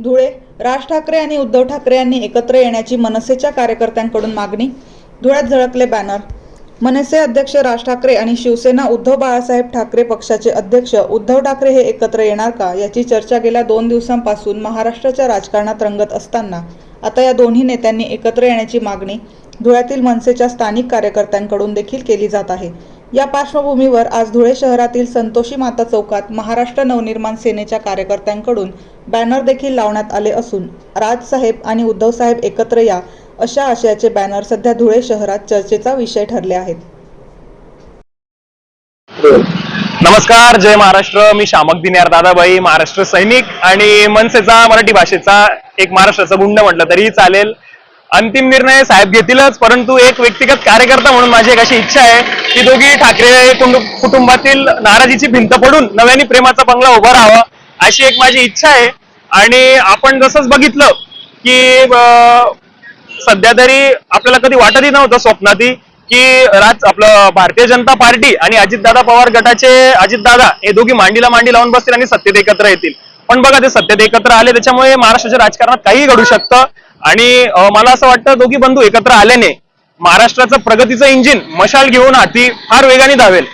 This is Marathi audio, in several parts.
धुळे राज ठाकरे आणि उद्धव ठाकरे यांनी एकत्र येण्याची मनसेच्या कार्यकर्त्यांकडून मागणी धुळ्यात झळकले बॅनर मनसे अध्यक्ष राज ठाकरे आणि शिवसेना उद्धव बाळासाहेब ठाकरे पक्षाचे अध्यक्ष उद्धव ठाकरे हे एकत्र येणार का याची चर्चा गेल्या दोन दिवसांपासून महाराष्ट्राच्या राजकारणात रंगत असताना आता या दोन्ही नेत्यांनी एकत्र येण्याची मागणी धुळ्यातील मनसेच्या स्थानिक कार्यकर्त्यांकडून देखील केली जात आहे. या पार्श्वभूमीवर आज धुळे शहरातील संतोषी माता चौकात महाराष्ट्र नवनिर्माण सेनेच्या कार्यकर्त्यांकडून बॅनर देखील लावण्यात आले असून राजसाहेब आणि उद्धवसाहेब एकत्र या अशा आशयाचे बॅनर सध्या धुळे शहरात चर्चेचा विषय ठरले आहेत. नमस्कार जय महाराष्ट्र. मी शामक दिन्यार दादाबाई महाराष्ट्र सैनिक आणि मनसेचा मराठी भाषेचा एक महाराष्ट्राचा गुंड म्हटलं तरीही चालेल. अंतिम निर्णय साहेब घेतीलच परंतु एक व्यक्तिगत कार्यकर्ता म्हणून माझी एक अशी इच्छा आहे की दोघी ठाकरे कुटुंबातील नाराजीची भिंत पडून नव्याने प्रेमाचा बंगला उभा राहावा अशी एक माझी इच्छा आहे. आणि आपण जसंच बघितलं की सध्या तरी आपल्याला कधी वाटतही नव्हतं स्वप्नातही की राज आपलं भारतीय जनता पार्टी आणि अजितदादा पवार गटाचे अजितदादा हे दोघी मांडीला मांडी लावून बसतील आणि सत्तेत एकत्र येतील. पण बघा ते सत्तेत एकत्र आले त्याच्यामुळे महाराष्ट्राच्या राजकारणात काहीही घडू शकतं. आणि मला असं वाटतं दोघी बंधू एकत्र आल्याने महाराष्ट्राचं प्रगतीचं इंजिन मशाल घेऊन हाती फार वेगाने धावेल.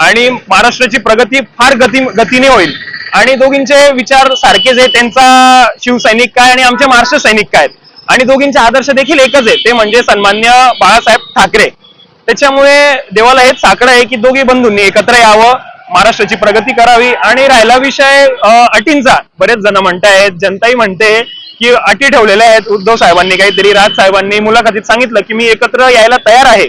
आणि महाराष्ट्राची प्रगती फार गती गतीने होईल. आणि दोघींचे विचार सारखेच आहे त्यांचा शिवसैनिक काय आणि आमचे महाराष्ट्र सैनिक काय आहेत. आणि दोघींचे आदर्श देखील एकच आहे ते म्हणजे सन्मान्य बाळासाहेब ठाकरे. त्याच्यामुळे देवाला हेच साकडं आहे की दोघी बंधूंनी एकत्र यावं महाराष्ट्राची प्रगती करावी आणि राहिला विषय अटींचा. बरेच जण म्हणतायत जनताही म्हणते की अटी ठेवलेल्या आहेत. उद्धव साहेबांनी काहीतरी राज साहेबांनी मुलाखतीत सांगितलं की मी एकत्र यायला तयार आहे.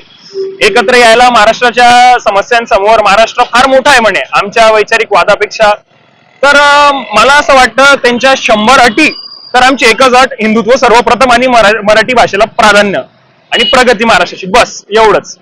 एकत्र यायला महाराष्ट्राच्या समस्यांसमोर महाराष्ट्र फार मोठा आहे म्हणे आमच्या वैचारिक वादापेक्षा. तर मला असं वाटतं त्यांच्या शंभर अटी तर आमची एकच अट हिंदुत्व सर्वप्रथम आणि मराठी भाषेला प्राधान्य आणि प्रगती महाराष्ट्राची. बस एवढंच.